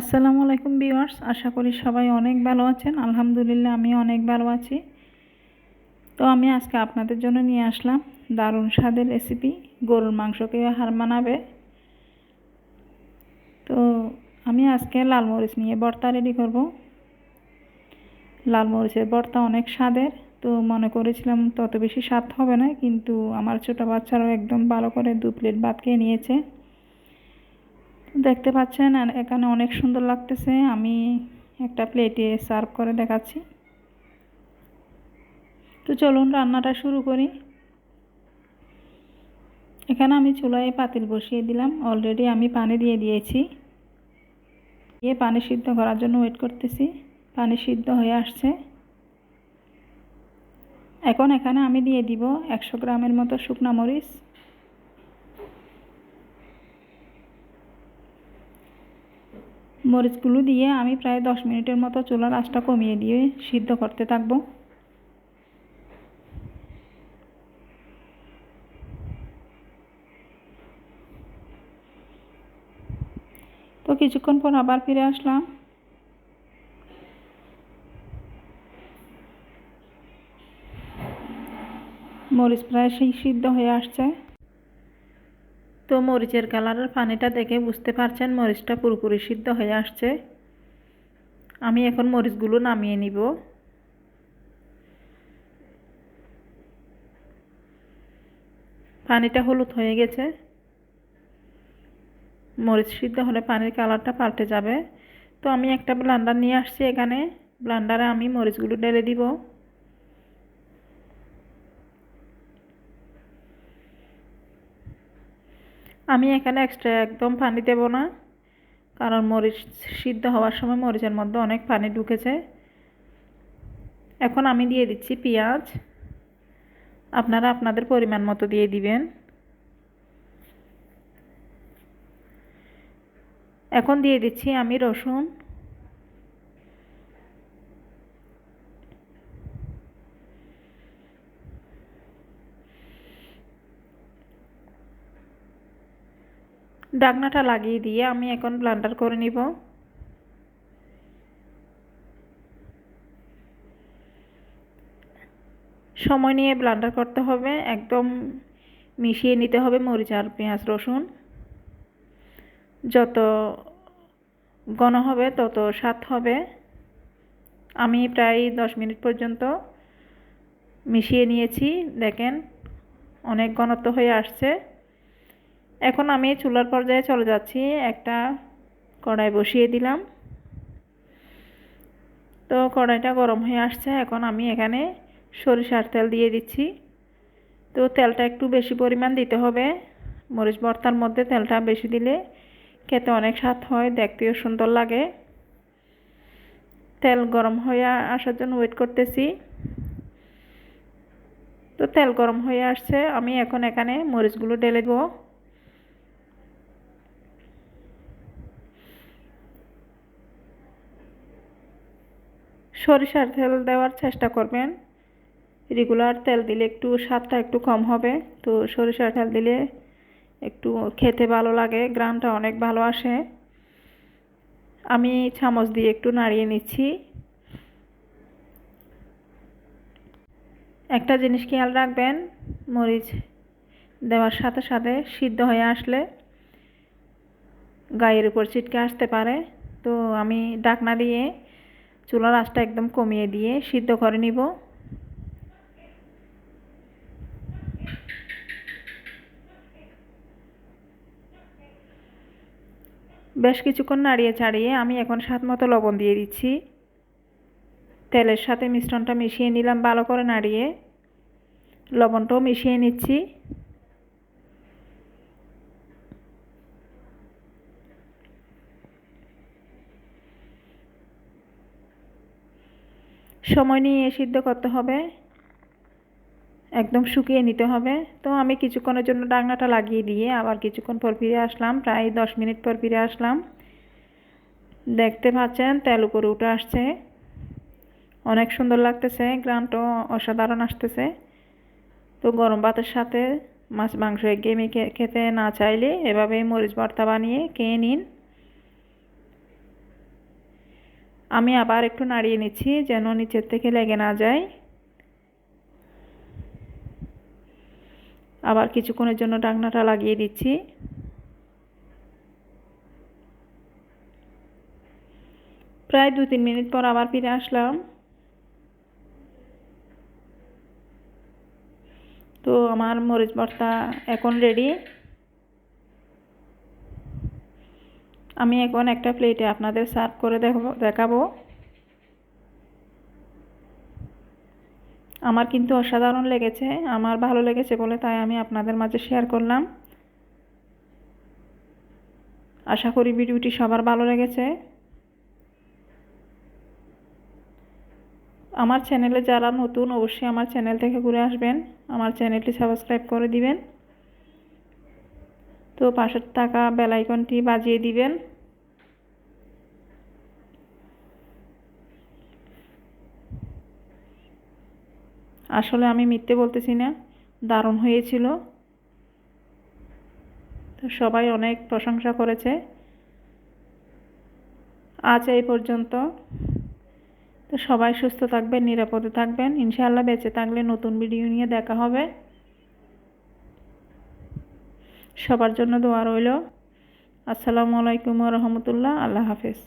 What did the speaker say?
আসসালামু আলাইকুম বিওয়ার্স আশা করি সবাই অনেক ভালো আছেন। আলহামদুলিল্লাহ আমি অনেক ভালো আছি। তো আমি আজকে আপনাদের জন্য নিয়ে আসলাম দারুণ স্বাদের রেসিপি গরুর মাংসকে হার মানাবে। তো আমি আজকে লাল মরিচ নিয়ে বর্তা রেডি করব। লাল মরিচের ভর্তা অনেক স্বাদের, তো মনে করেছিলাম তত বেশি স্বাদ হবে না, কিন্তু আমার ছোটো বাচ্চারাও একদম ভালো করে দু প্লেট ভাত খেয়ে নিয়েছে। দেখতে পাচ্ছেন আর এখানে অনেক সুন্দর লাগতেছে। আমি একটা প্লেটে সার্ভ করে দেখাচ্ছি। তো চলুন রান্নাটা শুরু করি। এখানে আমি চুলায় পাতিল বসিয়ে দিলাম। অলরেডি আমি পানি দিয়ে দিয়েছি। দিয়ে পানি সিদ্ধ করার জন্য ওয়েট করতেছি। পানি সিদ্ধ হয়ে আসছে। এখন এখানে আমি দিয়ে দিব একশো গ্রামের মতো শুকনা মরিচ। মরিচগুলো দিয়ে আমি প্রায় দশ মিনিটের মতো চুলার আঁচটা কমিয়ে দিয়ে সিদ্ধ করতে থাকব। তো কিছুক্ষণ পর আবার ফিরে আসলাম। মরিচ প্রায় সেই সিদ্ধ হয়ে আসছে। তো মরিচের কালারের পানিটা দেখে বুঝতে পারছেন মরিচটা পুরোপুরি সিদ্ধ হয়ে আসছে। আমি এখন মরিচগুলো নামিয়ে নিব। পানিটা হলুদ হয়ে গেছে। মরিচ সিদ্ধ হলে পানির কালারটা পাল্টে যাবে। তো আমি একটা ব্লান্ডার নিয়ে আসছি এখানে। ব্লান্ডারে আমি মরিচগুলো ঢেলে দিব। আমি এখানে এক্সট্রা একদম পানি দেব না। কারণ মরিচ সিদ্ধ হওয়ার সময় মরিচের মধ্যে অনেক পানি ঢুকেছে। এখন আমি দিয়ে দিচ্ছি পেঁয়াজ। আপনারা আপনাদের পরিমাণ মতো দিয়ে দিবেন। এখন দিয়ে দিচ্ছি আমি রসুন। ডাকনাটা লাগিয়ে দিয়ে আমি এখন ব্লান্ডার করে নিব। সময় নিয়ে ব্লান্ডার করতে হবে, একদম মিশিয়ে নিতে হবে মরিচ আর পেঁয়াজ, রসুন। যত ঘন হবে, তত স্বাদ হবে। আমি প্রায় দশ মিনিট পর্যন্ত মিশিয়ে নিয়েছি। দেখেন, অনেক ঘনত্ব হয়ে আসছে। এখন আমি চুলার পর্যায়ে চলে যাচ্ছি। একটা কড়াই বসিয়ে দিলাম। তো কড়াইটা গরম হয়ে আসছে। এখন আমি এখানে সরিষার তেল দিয়ে দিচ্ছি। তো তেলটা একটু বেশি পরিমাণ দিতে হবে। মরিচ ভর্তার মধ্যে তেলটা বেশি দিলে খেতে অনেক স্বাদ হয়, দেখতেও সুন্দর লাগে। তেল গরম হয়ে আসার জন্য ওয়েট করতেছি। তো তেল গরম হয়ে আসছে। আমি এখন এখানে মরিচগুলো ঢেলে দেবো। সরিষার তেল দেওয়ার চেষ্টা করবেন। রেগুলার তেল দিলে একটু স্বাদটা একটু কম হবে। তো সরিষার তেল দিলে একটু খেতে ভালো লাগে, গ্রানটা অনেক ভালো আসে। আমি চামচ দিয়ে একটু নাড়িয়ে নিচ্ছি। একটা জিনিস খেয়াল রাখবেন, মরিচ দেওয়ার সাথে সাথে সিদ্ধ হয়ে আসলে গায়ের উপর ছিটকে আসতে পারে। তো আমি ডাকনা দিয়ে চুলার আঁচটা একদম কমিয়ে দিয়ে সিদ্ধ করে নিব। বেশ কিছুক্ষণ নাড়িয়ে চাড়িয়ে আমি এখন স্বাদ মতো লবণ দিয়ে দিচ্ছি। তেলের সাথে মিশ্রণটা মিশিয়ে নিলাম ভালো করে নাড়িয়ে। লবণটাও মিশিয়ে নিচ্ছি। সময় নিয়ে সিদ্ধ করতে হবে। একদম শুকিয়ে নিতে হবে। তো আমি কিছুক্ষণের জন্য ডাকনাটা লাগিয়ে দিয়ে আবার কিছুক্ষণ পর ফিরে আসলাম। প্রায় দশ মিনিট পর ফিরে আসলাম। দেখতে পাচ্ছেন, তেল উপরে উঠে আসছে। অনেক সুন্দর লাগতেছে গ্রামটা অসাধারণ আসতেছে। তো গরম ভাতের সাথে মাছ, মাংস গেমে খেতে না চাইলে এভাবে মরিচ, ভর্তা বানিয়ে খেয়ে নিন। আমি আবার একটু নাড়িয়ে নিচ্ছি যেন নিচের থেকে লেগে না যায়। আবার কিছুক্ষণের জন্য ডাকনাটা লাগিয়ে দিচ্ছি। প্রায় দু তিন মিনিট পর আবার ফিরে আসলাম। তো আমার মরিচ ভর্তা এখন রেডি আমি এখন একটা প্লেটে আপনাদের সার্ভ করে দেখাবো দেখাবো। আমার কিন্তু অসাধারণ লেগেছে, আমার ভালো লেগেছে বলে তাই আমি আপনাদের মাঝে শেয়ার করলাম। আশা করি ভিডিওটি সবার ভালো লেগেছে। আমার চ্যানেলে যারা নতুন, অবশ্যই আমার চ্যানেল থেকে ঘুরে আসবেন। আমার চ্যানেলটি সাবস্ক্রাইব করে দিবেন। তো পাশের থাকা বেলাইকনটি বাজিয়ে দিবেন। আসলে আমি মিথ্যে বলতেছি না, দারুণ হয়েছিল। তো সবাই অনেক প্রশংসা করেছে। আজ এই পর্যন্ত। তো সবাই সুস্থ থাকবেন, নিরাপদে থাকবেন। ইনশাআল্লাহ বেঁচে থাকলে নতুন ভিডিও নিয়ে দেখা হবে। সবার জন্য দোয়া রইল। আসসালামু আলাইকুম রহমতুল্লাহ। আল্লাহ হাফেজ।